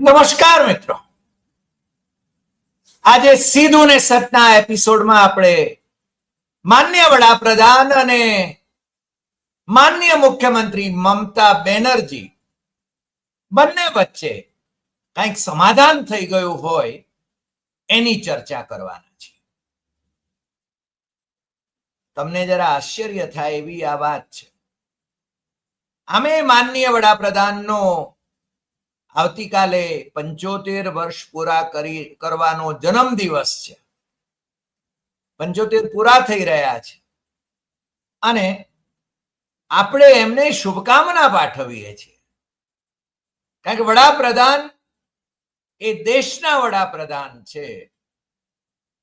નમસ્કાર મિત્રો. આજે સીધું ને સતના એપિસોડમાં આપણે માન્ય વડાપ્રધાન અને માન્ય મુખ્યમંત્રી મમતા બેનર્જી બંને વચ્ચે કંઈક સમાધાન થઈ ગયું હોય એની ચર્ચા કરવાના છે તમને જરા આશ્ચર્ય થાય એવી આ વાત છે. આમે માનનીય વડાપ્રધાનનો આવતીકાલે પંચોતેર વર્ષ પૂરા કરી, કરવાનો જન્મ દિવસ છે. પંચોતેર પૂરા થઈ રહ્યા છે. અને આપણે એમને શુભકામના પાઠવીએ છીએ. કારણ કે વડાપ્રધાન એ દેશના વડાપ્રધાન છે.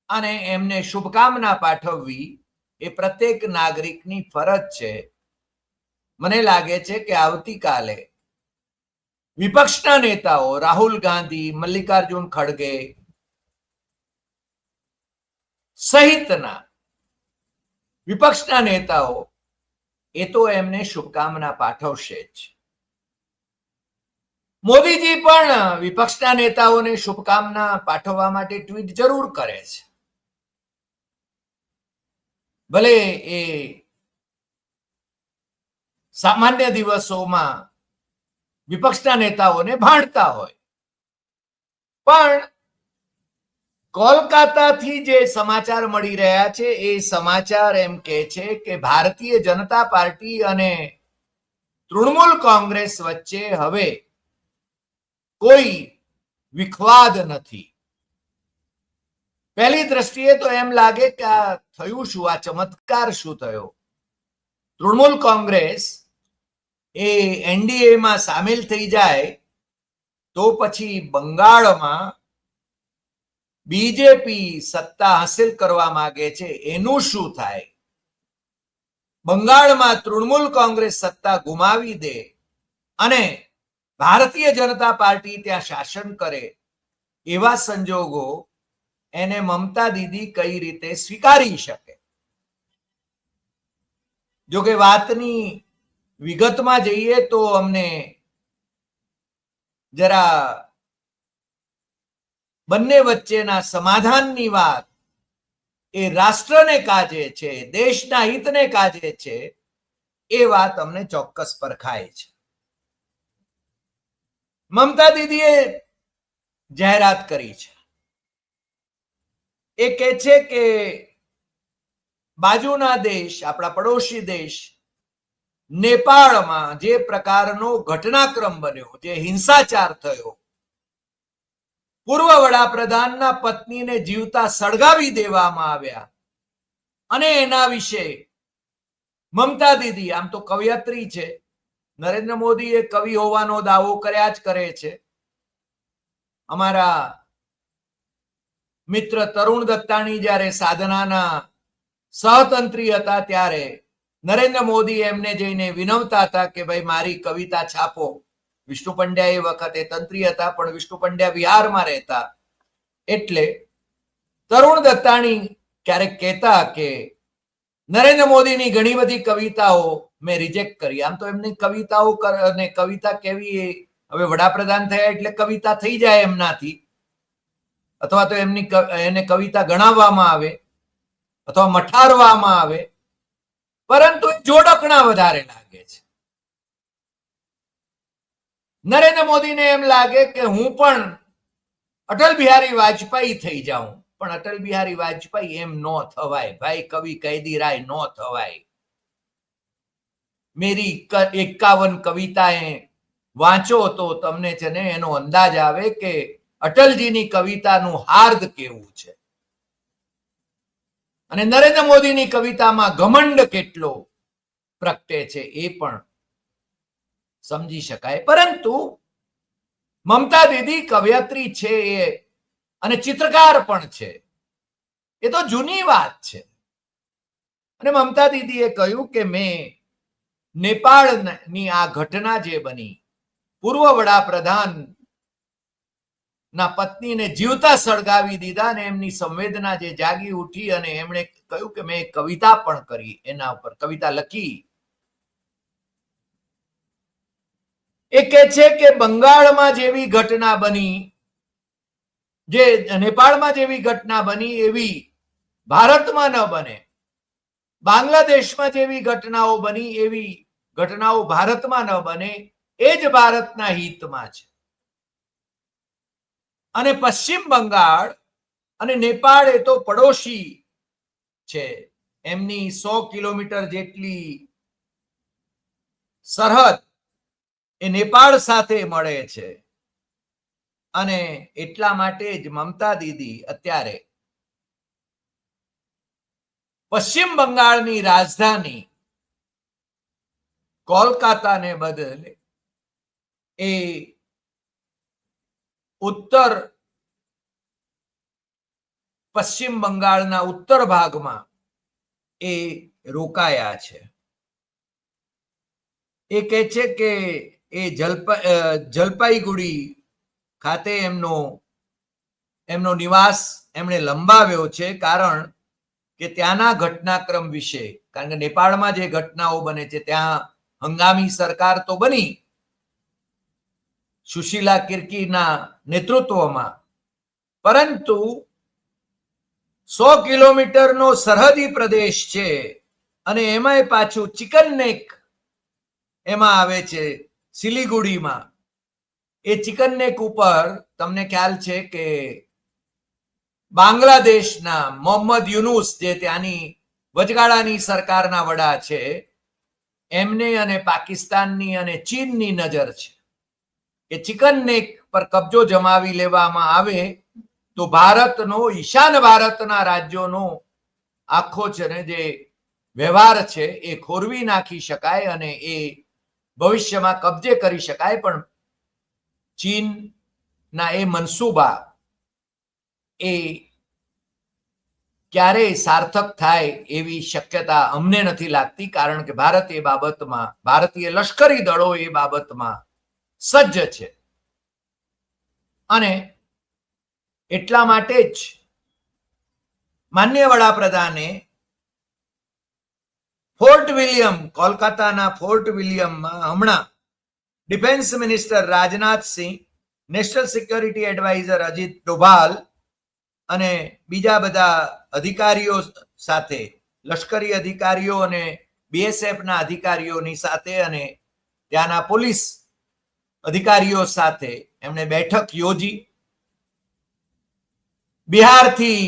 અને એમને શુભકામના પાઠવવી એ પ્રત્યેક નાગરિકની ફરજ છે. મને લાગે છે કે આવતીકાલે વિપક્ષના નેતાઓ, રાહુલ ગાંધી, મલ્લિકાર્જુન ખડગે સહિતના વિપક્ષના નેતાઓ, એ તો એમને શુભકામના પાઠવશે જ. મોદીજી પણ વિપક્ષના નેતાઓને શુભકામના પાઠવવા માટે ટ્વીટ જરૂર કરે છે. ભલે એ સામાન્ય દિવસોમાં વિપક્ષના નેતાઓને ભાંડતા હોય. પણ કોલકાતાથી જે સમાચાર મળી રહ્યા છે, એ સમાચાર એમ કે છે કે ભારતીય જનતા પાર્ટી અને તૃણમૂલ કોંગ્રેસ વચ્ચે હવે કોઈ વિખવાદ નથી. પહેલી દ્રષ્ટિએ તો એમ લાગે કે આ થયું શું, આ ચમત્કાર શું થયો? તૃણમૂલ કોંગ્રેસ એ એનડીએમાં સામેલ થઈ જાય, તો પછી બંગાળમાં બીજેપી સત્તા હાંસિલ કરવા માંગે છે. એનું શું થાય? બંગાળમાં તૃણમૂલ કોંગ્રેસ સત્તા ગુમાવી દે અને ભારતીય જનતા પાર્ટી ત્યાં શાસન કરે, એવા સંજોગો એને મમતા દીદી કઈ રીતે સ્વીકારી શકે? જોકે વાતની વિગતમાં જઈએ તો અમને જરા બંને વચ્ચેના સમાધાનની વાત એ રાષ્ટ્રને કાજે છે, દેશના હિતને કાજે છે, એ વાત અમને ચોક્કસ પરખાય છે. મમતા દીદીએ જાહેરાત કરી છે. એ કે છે કે બાજુના દેશ, આપણા પડોશી દેશ નેપાળમાં જે પ્રકારનો ઘટનાક્રમ બન્યો, જે હિંસાચાર થયો, પૂર્વ વડાપ્રધાનના પત્નીને જીવતા સળગાવી દેવામાં આવ્યા. અને એના વિશે મમતા દીદી, આમ તો કવયત્રી છે, નરેન્દ્ર મોદી એ કવિ હોવાનો દાવો કર્યા જ કરે છે. અમારા મિત્ર તરુણ દત્તાણી જ્યારે સાધનાના સહતંત્રી હતા ત્યારે નરેન્દ્ર મોદી એમને જઈને વિનવતા હતા કે ભાઈ, મારી કવિતા છાપો. વિષ્ણુ પંડ્યા એ વખતે તંત્રી હતા, પણ વિષ્ણુ પંડ્યા બિહારમાં રહેતા. એટલે તરુણ દત્તાણી ક્યારેક કહેતા કે, નરેન્દ્ર મોદીની ઘણી બધી કવિતાઓ મેં રિજેક્ટ કરી. આમ તો એમની કવિતાઓ અને કવિતા કેવી એ હવે વડાપ્રધાન થયા એટલે કવિતા થઈ જાય એમનાથી. અથવા તો એમની એને કવિતા ગણાવવામાં આવે, અથવા મઠારવામાં આવે. પરંતુ જોડકણા વધારે લાગે છે. નરેન્દ્ર મોદીને એમ લાગે કે હું પણ અટલ બિહારી વાજપેયી થઈ જાઉં. પણ અટલ બિહારી વાજપેયી એમ નો થવાય. ભાઈ, કવિ કૈદી રાય નો થવાય. મેરી એકાવન કવિતાએ વાંચો તો તમને છે ને એનો અંદાજ આવે કે અટલજીની કવિતાનું હાર્દ કેવું છે? અને નરેન્દ્ર મોદીની કવિતામાં ઘમંડ કેટલો પ્રગટે છે એ પણ સમજી શકાય. પરંતુ મમતા દીદી કવયત્રી છે એ અને ચિત્રકાર પણ છે. એ તો જૂની વાત છે. અને મમતા દીદીએ કહ્યું કે મેં નેપાળની આ ઘટના જે બની, પૂર્વ વડાપ્રધાન ના પત્નીને જીવતા સળગાવી દીધા ને એમની સંવેદના જે જાગી ઉઠી અને એમણે કહ્યું કે મેં કવિતા પણ કરી, એના ઉપર કવિતા લખી. એ કે છે કે બંગાળમાં જેવી ઘટના બની, જે નેપાળમાં જેવી ઘટના બની એવી ભારતમાં ન બને, બાંગ્લાદેશમાં જેવી ઘટનાઓ બની એવી ઘટનાઓ ભારતમાં ન બને, એ જ ભારતના હિતમાં છે. અને પશ્ચિમ બંગાળ અને નેપાળ એ તો પડોશી છે. એમની સો કિલોમીટર જેટલી સરહદ એ નેપાળ સાથે મળે છે. અને એટલા માટે જ મમતા દીદી અત્યારે પશ્ચિમ બંગાળની રાજધાની કોલકાતાને બદલે એ ઉત્તર પશ્ચિમ બંગાળના ઉત્તર ભાગમાં એ રોકાયા છે. એ કહે છે કે એ જલપા જલપાઈગુડી ખાતે એમનો એમનો નિવાસ એમણે લંબાવ્યો છે કારણ કે ત્યાંના ઘટનાક્રમ વિશે, કારણ કે નેપાળમાં જે ઘટનાઓ બને છે, ત્યાં હંગામી સરકાર તો બની સુશીલા કિર્કીના નેતૃત્વમાં. પરંતુ સો કિલોમીટરનો સરહદી પ્રદેશ છે અને એમાંય પાછું ચિકન નેક એમાં આવે છે સિલિગુડીમાં. એ ચિકન નેક ઉપર તમને ખ્યાલ છે કે બાંગ્લાદેશના મોહમ્મદ યુનુસ જે ત્યાંની વચગાળાની સરકારના વડા છે, એમને અને પાકિસ્તાનની અને ચીનની નજર છે. કે ચિકન પર કબજો જમાવી લેવામાં આવે, તો ભારતનો, ઈશાન ભારતના રાજ્યોનો આખો છે ને જે વ્યવહાર છે, એ ખોરવી નાખી શકાય અને એ ભવિષ્યમાં કબજે કરી શકાય. પણ ચીનના એ મનસૂબા એ ક્યારેય સાર્થક થાય એવી શક્યતા અમને નથી લાગતી, કારણ કે ભારત એ બાબતમાં, ભારતીય લશ્કરી દળો એ બાબતમાં સજ્જ છે. અને એટલા માટે જ માન્ય વડાપ્રધાને ફોર્ટ વિલિયમ, કોલકાતાના ફોર્ટ વિલિયમમાં હમણાં defence minister Rajnath Singh national security adviser Ajit Doval અને બીજા બધા અધિકારીઓ સાથે, લશ્કરી અધિકારીઓ અને બીએસએફના અધિકારીઓની સાથે અને ત્યાંના પોલીસ અધિકારીઓ સાથે એમણે બેઠક યોજી. બિહારથી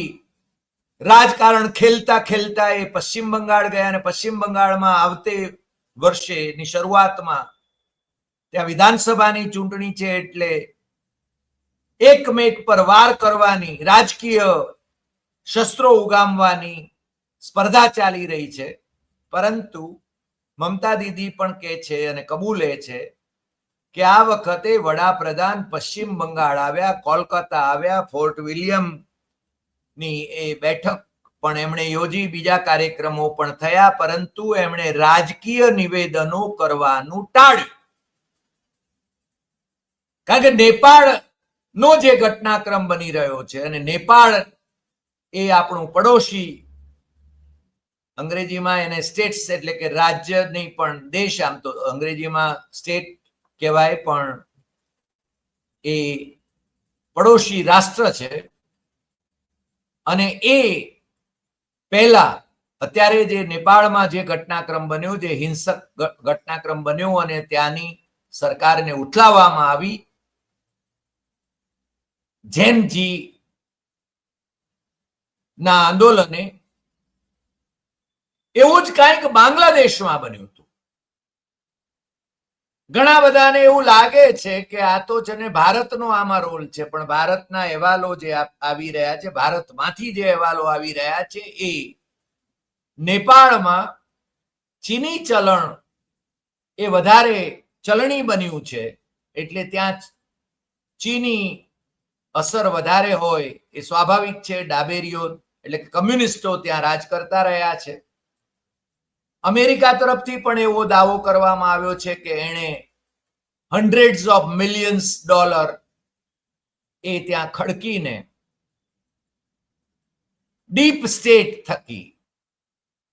રાજકારણ ખેલતા ખેલતા એ પશ્ચિમ બંગાળ ગયા અને પશ્ચિમ બંગાળમાં આવતે વર્ષેની શરૂઆતમાં ત્યાં વિધાનસભાની ચૂંટણી છે એટલે એકમેક પર વાર કરવાની, રાજકીય શસ્ત્રો ઉગામવાની સ્પર્ધા ચાલી રહી છે. પરંતુ મમતા દીદી પણ કહે છે અને કબૂલે છે કે આ વખતે વડાપ્રધાન પશ્ચિમ બંગાળ આવ્યા, કોલકાતા આવ્યા, ફોર્ટ વિલિયમની એ બેઠક પણ એમણે યોજી, બીજા કાર્યક્રમો પણ થયા, પરંતુ એમણે રાજકીય નિવેદનો કરવાનું ટાળ્યું. કારણ કે નેપાળ નો જે ઘટનાક્રમ બની રહ્યો છે અને નેપાળ એ આપણું પડોશી અંગ્રેજીમાં એને સ્ટેટ્સ એટલે કે રાજ્ય નહીં પણ દેશ, આમ તો અંગ્રેજીમાં સ્ટેટ કહેવાય, પણ એ પડોશી રાષ્ટ્ર છે. અને એ પહેલા અત્યારે જે નેપાળમાં જે ઘટનાક્રમ બન્યો, જે હિંસક ઘટનાક્રમ બન્યો અને ત્યાંની સરકારને ઉઠલાવવામાં આવી, જેનજી ના આંદોલને એવું જ કાંઈક બાંગ્લાદેશમાં બન્યું હતું. ઘણા બધાને એવું લાગે છે કે આ તો છે ને ભારતનો આમાં રોલ છે, પણ ભારતના અહેવાલો જે આવી રહ્યા છે, ભારતમાંથી જે અહેવાલો આવી રહ્યા છે એ નેપાળમાં ચીની ચલણ એ વધારે ચલણી બન્યું છે, એટલે ત્યાં ચીની અસર વધારે હોય એ સ્વાભાવિક છે, ડાબેરીઓ એટલે કે કમ્યુનિસ્ટો ત્યાં રાજ કરતા રહ્યા છે. અમેરિકા તરફથી પણ એવો દાવો કરવામાં આવ્યો છે કે એણે હંડ્રેડ્સ ઓફ મિલિયન્સ ડોલર એ ત્યાં ખડકીને ડીપ સ્ટેટ થકી,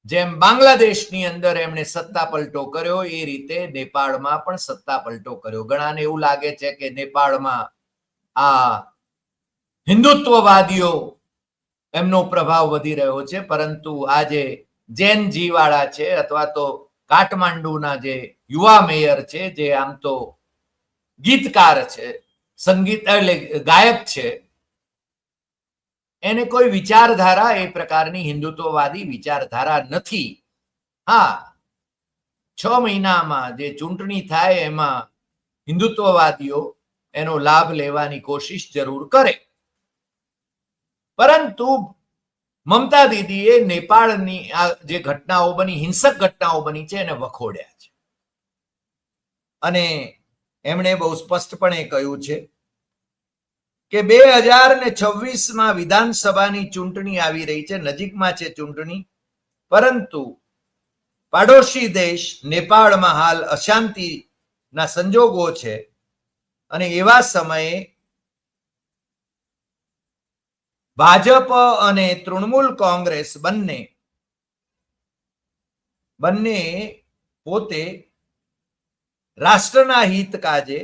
જેમ બાંગ્લાદેશની અંદર એમણે સત્તા પલટો કર્યો, એ રીતે નેપાળમાં પણ સત્તા પલટો કર્યો. ઘણાને એવું લાગે છે કે નેપાળમાં આ હિન્દુત્વવાદીઓ એમનો પ્રભાવ વધી રહ્યો છે, પરંતુ આજે જૈન જીવાળા છે અથવા તો કાઠમાંડુના જે યુવા મેયર છે, જે આમ તો ગીતકાર છે, સંગીત એટલે ગાયક છે, એને કોઈ વિચારધારા એ પ્રકારની હિન્દુત્વવાદી વિચારધારા નથી. હા, છ મહિનામાં જે ચૂંટણી થાય એમાં હિન્દુત્વવાદીઓ એનો લાભ લેવાની કોશિશ જરૂર કરે. પરંતુ મમતા દીદીએ નેપાળની આ જે ઘટનાઓ બની, હિંસક ઘટનાઓ બની છે, એને વખોડ્યા છે. અને એમણે બહુ સ્પષ્ટપણે કહ્યું છે કે બે હજાર ને છવ્વીસમાં વિધાનસભાની ચૂંટણી આવી રહી છે, નજીકમાં છે ચૂંટણી, પરંતુ પાડોશી દેશ નેપાળમાં હાલ અશાંતિના સંજોગો છે અને એવા સમયે ભાજપ અને તૃણમૂલ કોંગ્રેસ બંને બંને પોતે રાષ્ટ્રના હિત કાજે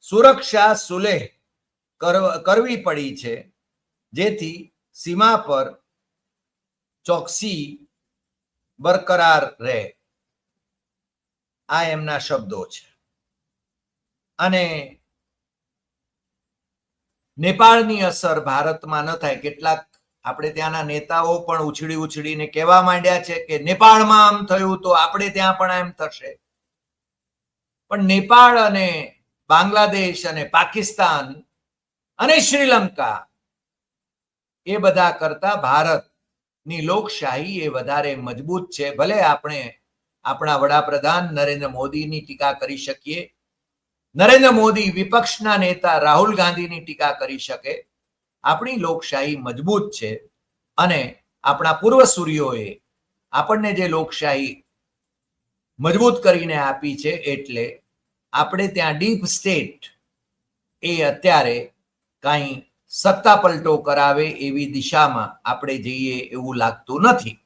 સુરક્ષા સુલેહ કરવી પડી છે, જેથી સીમા પર ચોકસી બરકરાર રહે. આ એમના શબ્દો છે. અને નેપાળની અસર ભારતમાં ન થાય. કેટલાક આપણે ત્યાંના નેતાઓ પણ ઉછળી ઉછળીને કહેવા માંડ્યા છે કે નેપાળમાં આમ થયું તો આપણે ત્યાં પણ એમ થશે. પણ નેપાળ અને બાંગ્લાદેશ અને પાકિસ્તાન અને શ્રીલંકા એ બધા કરતા ભારતની લોકશાહી એ વધારે મજબૂત છે. ભલે આપણે આપણા વડાપ્રધાન નરેન્દ્ર મોદીની ટીકા કરી શકીએ નરેન્દ્ર મોદી વિપક્ષના નેતા રાહુલ ગાંધીની ટીકા કરી શકે, આપણી લોકશાહી મજબૂત છે અને આપણા પૂર્વસૂરીઓએ આપણને જે લોકશાહી મજબૂત કરીને આપી છે એટલે આપણે ત્યાં ડીપ સ્ટેટ એ અત્યારે કાંઈ સત્તા પલટો કરાવે એવી દિશામાં આપણે જઈએ એવું લાગતું નથી.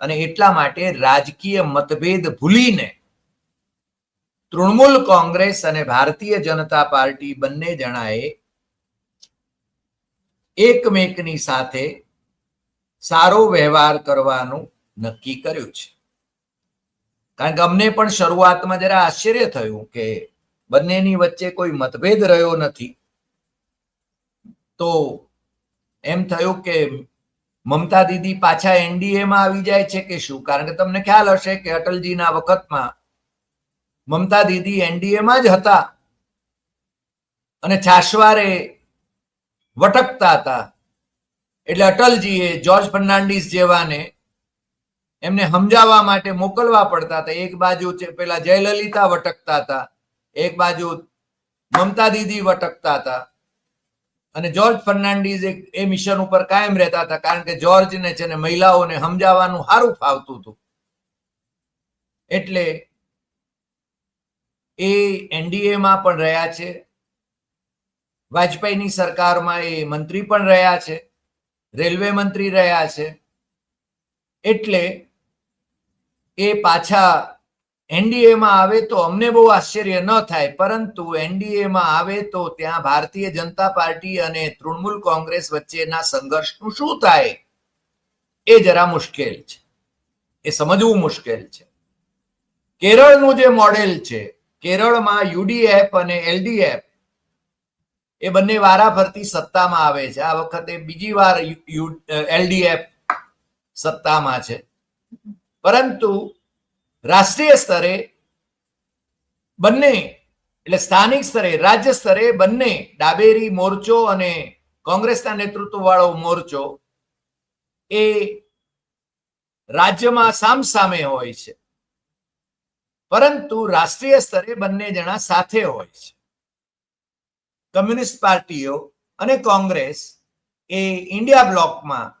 અને એટલા માટે રાજકીય મતભેદ ભૂલીને તૃણમૂલ કોંગ્રેસ અને ભારતીય જનતા પાર્ટી બંને જણાએ એકમેકની સાથે સારો વ્યવહાર કરવાનું નક્કી કર્યું છે. કારણ કે અમને પણ શરૂઆતમાં જરા આશ્ચર્ય થયું કે બંનેની વચ્ચે કોઈ મતભેદ રહ્યો નથી. તો એમ થયું કે મમતા દીદી પાછા એનડીએમાં આવી જાય છે કે શું? કારણ કે તમને ખ્યાલ હશે કે અટલજીના વખતમાં મમતા દીદી એનડીએમાં જ હતા. અને છાશવારે વટકતા હતા. એટલે અટલજીએ, જ્યોર્જ ફર્નાન્ડિસ જેવાને એમને સમજાવવા માટે મોકલવા પડતા હતા. એક બાજુ પેલા જયલલિતા વટકતા હતા. એક બાજુ મમતા દીદી વટકતા હતા. અને જ્યોર્જ ફર્નાન્ડિસ એ મિશન ઉપર કાયમ રહેતા હતા, કારણ કે જ્યોર્જને છે ને મહિલાઓને સમજાવવાનું સારું ફાવતું હતું. એટલે એ એનડીએમાં પણ રહ્યા છે. વાજપેયીની સરકારમાં એ મંત્રી પણ રહ્યા છે. રેલવે મંત્રી રહ્યા છે. એટલે એ પાછા એનડીએમાં આવે તો અમને બહુ આશ્ચર્ય ન થાય, પરંતુ એનડીએમાં આવે તો ત્યાં ભારતીય જનતા પાર્ટી અને તૃણમૂલ કોંગ્રેસ વચ્ચેના સંઘર્ષનું શું થાય? એ જરા મુશ્કેલ છે. એ સમજવું મુશ્કેલ છે. કેરળનું જે મોડેલ છે કેરળમાં યુડીએફ અને એલડીએફ એ બંને વારાફરતી સત્તામાં આવે છે. આ વખતે બીજી વાર એલડીએફ સત્તામાં છે. પરંતુ રાષ્ટ્રીય સ્તરે બંને, એટલે સ્થાનિક સ્તરે, રાજ્ય સ્તરે બંને ડાબેરી મોરચો અને કોંગ્રેસના નેતૃત્વ વાળો મોરચો એ રાજ્યમાં સામસામે હોય છે. પરંતુ રાષ્ટ્રીય સ્તરે બંને જણા સાથે હોય છે. કમ્યુનિસ્ટ પાર્ટીઓ અને કોંગ્રેસ એ ઇન્ડિયા બ્લોકમાં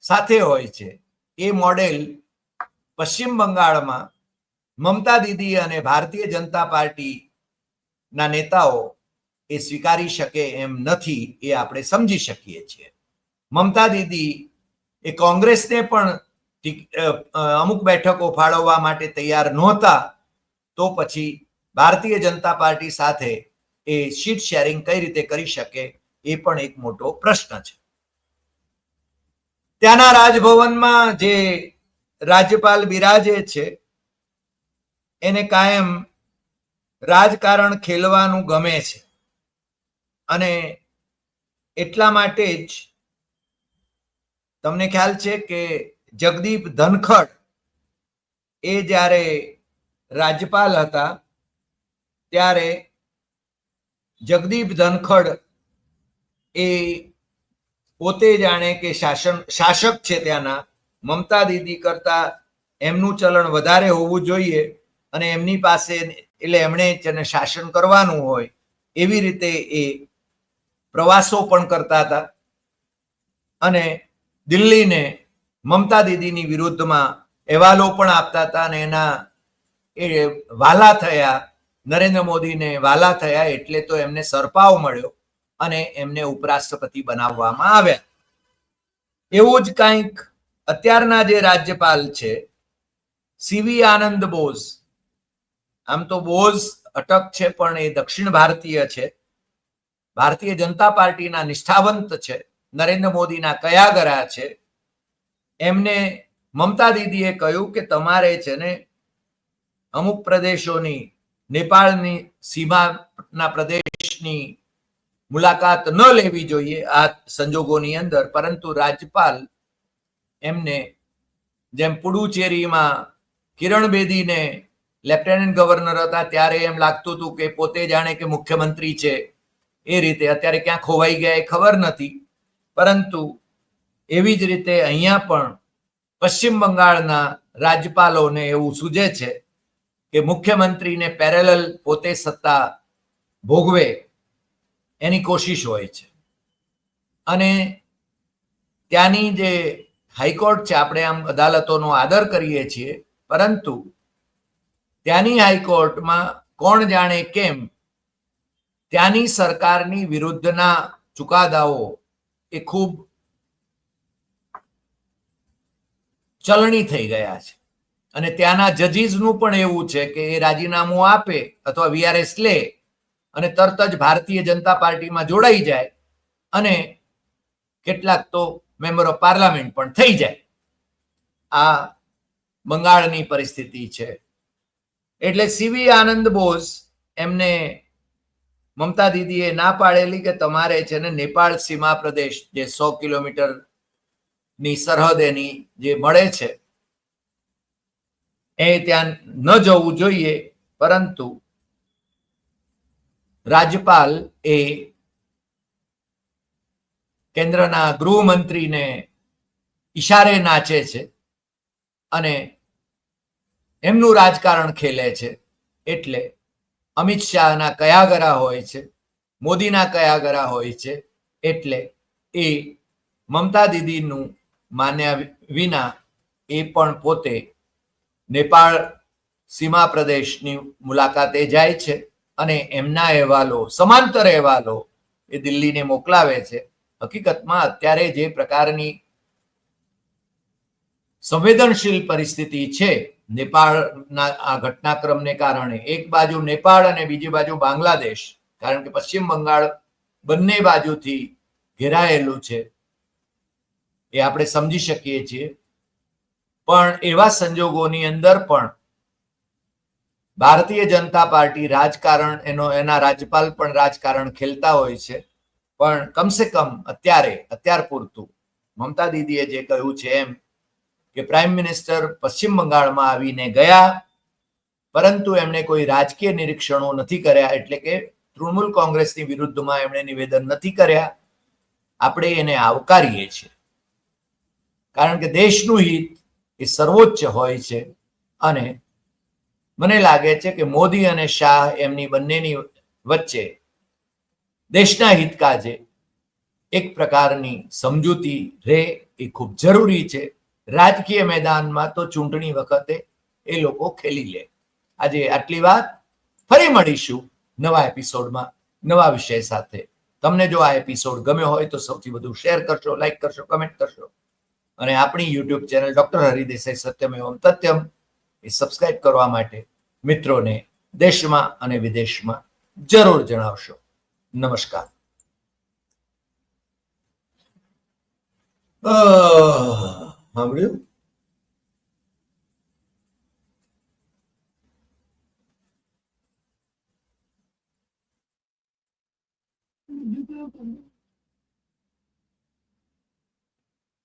સાથે હોય છે. એ મોડેલ પશ્ચિમ બંગાળમાં મમતા દીદી અને ભારતીય જનતા પાર્ટીના નેતાઓ એ સ્વીકારી શકે એમ નથી એ આપણે સમજી શકીએ છીએ. મમતા દીદી એ કોંગ્રેસને પણ અમુક બેઠકો ફાળવવા માટે તૈયાર નહોતા, તો પછી ભારતીય જનતા પાર્ટી સાથે એ સીટ શેરિંગ કઈ રીતે કરી શકે એ પણ એક મોટો પ્રશ્ન છે. ત્યાંના રાજભવનમાં જે રાજ્યપાલ બિરાજે છે, એને કાયમ રાજકારણ ખેલવાનું ગમે છે. અને એટલા માટે જ તમને ખ્યાલ છે કે જગદીપ ધનખડ એ જ્યારે રાજ્યપાલ હતા, ત્યારે જગદીપ ધનખડ એ પોતે જાણે કે શાસન, શાસક છે ત્યાંના, મમતા દીદી કરતા એમનું ચલણ વધારે હોવું જોઈએ અને એમની પાસે એટલે એમણે જેને શાસન કરવાનું હોય એવી રીતે એ પ્રવાસો પણ કરતા હતા. અને દિલ્હીને મમતા દીદીની વિરુદ્ધમાં અહેવાલો પણ આપતા હતા અને એના એ વાલા થયા, નરેન્દ્ર મોદીને વાલા થયા એટલે તો એમને સરપાવ મળ્યો અને એમને ઉપરાષ્ટ્રપતિ બનાવવામાં આવ્યા. એવું જ કંઈક અત્યારના જે રાજ્યપાલ છે, સીવી આનંદ બોઝ. આમ તો બોઝ અટક છે પણ એ દક્ષિણ ભારતીય છે. ભારતીય જનતા પાર્ટીના નિષ્ઠાવંત છે. નરેન્દ્ર મોદીના કયા ગરા છે. એમને મમતા દીદીએ કહ્યું કે તમારે છે ને અમુક પ્રદેશોની, નેપાળની સીમાના પ્રદેશની મુલાકાત ન લેવી જોઈએ આ સંજોગોની અંદર, પરંતુ રાજ્યપાલ એમને જેમ પુડુચેરીમાં કિરણ બેદીને લેફ્ટનન્ટ ગવર્નર હતા, ત્યારે એમ લાગતું હતું કે પોતે જાણે કે મુખ્યમંત્રી છે. એ રીતે અત્યારે ક્યાં ખોવાઈ ગયા એ ખબર નથી. પરંતુ એવી જ રીતે અહીંયા પણ પશ્ચિમ બંગાળના રાજ્યપાલોને એવું સૂજે છે કે મુખ્યમંત્રીને પેરેલલ પોતે સત્તા ભોગવે એની કોશિશ હોય છે. અને ત્યાંની જે હાઈકોર્ટ છે, આપણે આમ અદાલતોનો આદર કરીએ છીએ, પરંતુ ત્યાંની હાઈકોર્ટમાં કોણ જાણે કેમ ત્યાંની સરકારની વિરુદ્ધના ચુકાદાઓ એ ખૂબ ચલણી થઈ ગયા છે. અને ત્યાંના જજીસનું પણ એવું છે કે એ રાજીનામું આપે અથવા વીઆરએસ લે અને તરત જ ભારતીય જનતા પાર્ટીમાં જોડાઈ જાય અને કેટલાક તો મેમ્બર ઓફ પાર્લામેન્ટ પણ થઈ જાય. આ બંગાળની પરિસ્થિતિ છે. એટલે સીવી આનંદ બોઝ એમને મમતા દીદીએ ના પાડેલી કે તમારે છે ને નેપાળ સીમા પ્રદેશ જે સો કિલોમીટર ની સરહદ એની જે મળે છે, એ ત્યાં ન જવું જોઈએ, પરંતુ રાજ્યપાલ એ કેન્દ્રના ગૃહમંત્રીને ઈશારે નાચે છે અને એમનું રાજકારણ ખેલે છે. એટલે અમિત શાહના કયા ગરા હોય છે, મોદીના કયા ગરા હોય છે, એટલે એ મમતા દીદીનું માન્યા વિના એ પણ પોતે નેપાળ સીમા પ્રદેશની મુલાકાતે જાય છે અને એમના અહેવાલો, સમાંતર અહેવાલો એ દિલ્હીને મોકલાવે છે. હકીકતમાં અત્યારે જે પ્રકારની સંવેદનશીલ પરિસ્થિતિ છે નેપાળના આ ઘટનાક્રમને કારણે, એક બાજુ નેપાળ અને બીજી બાજુ બાંગ્લાદેશ, કારણ કે પશ્ચિમ બંગાળ બંને બાજુથી ઘેરાયેલું છે એ આપણે સમજી શકીએ છીએ. પણ એવા સંજોગોની અંદર પણ ભારતીય જનતા પાર્ટી રાજકારણ, એનો, એના રાજ્યપાલ પણ રાજકારણ ખેલતા હોય છે. પણ કમસે કમ અત્યારે, અત્યાર પૂરતું, મમતા દીદીએ જે કહ્યું છે એમ કે પ્રાઇમ મિનિસ્ટર પશ્ચિમ બંગાળમાં આવીને ગયા, પરંતુ એમણે કોઈ રાજકીય નિરીક્ષણો નથી કર્યા, એટલે કે તૃણમૂલ કોંગ્રેસની વિરુદ્ધમાં એમણે નિવેદન નથી કર્યા. આપણે એને આવકારીએ છીએ. કારણ કે દેશનું હિત એ સર્વોચ્ચ હોય છે. અને મને લાગે છે કે મોદી અને શાહ એમની બંનેની વચ્ચે દેશના હિત કાજે એક પ્રકારની સમજૂતી રહે એ ખૂબ જરૂરી છે. રાજકીય મેદાનમાં તો ચૂંટણી વખતે એ લોકો ખેલી લે. આજે આટલી વાત. ફરી મળીશું નવા એપિસોડમાં, નવા વિષય સાથે. તમને જો આ એપિસોડ ગમ્યો હોય તો સૌથી વધુ શેર કરશો, લાઈક કરશો, કમેન્ટ કરશો. અને આપણી યુટ્યુબ ચેનલ ડોક્ટર હરિદેસાઈ સત્યમ એવમ તથ્યમ એ સબસ્ક્રાઇબ કરવા માટે મિત્રોને દેશમાં અને વિદેશમાં જરૂર જણાવશો. નમસ્કાર. સાંભળ્યું? તમને?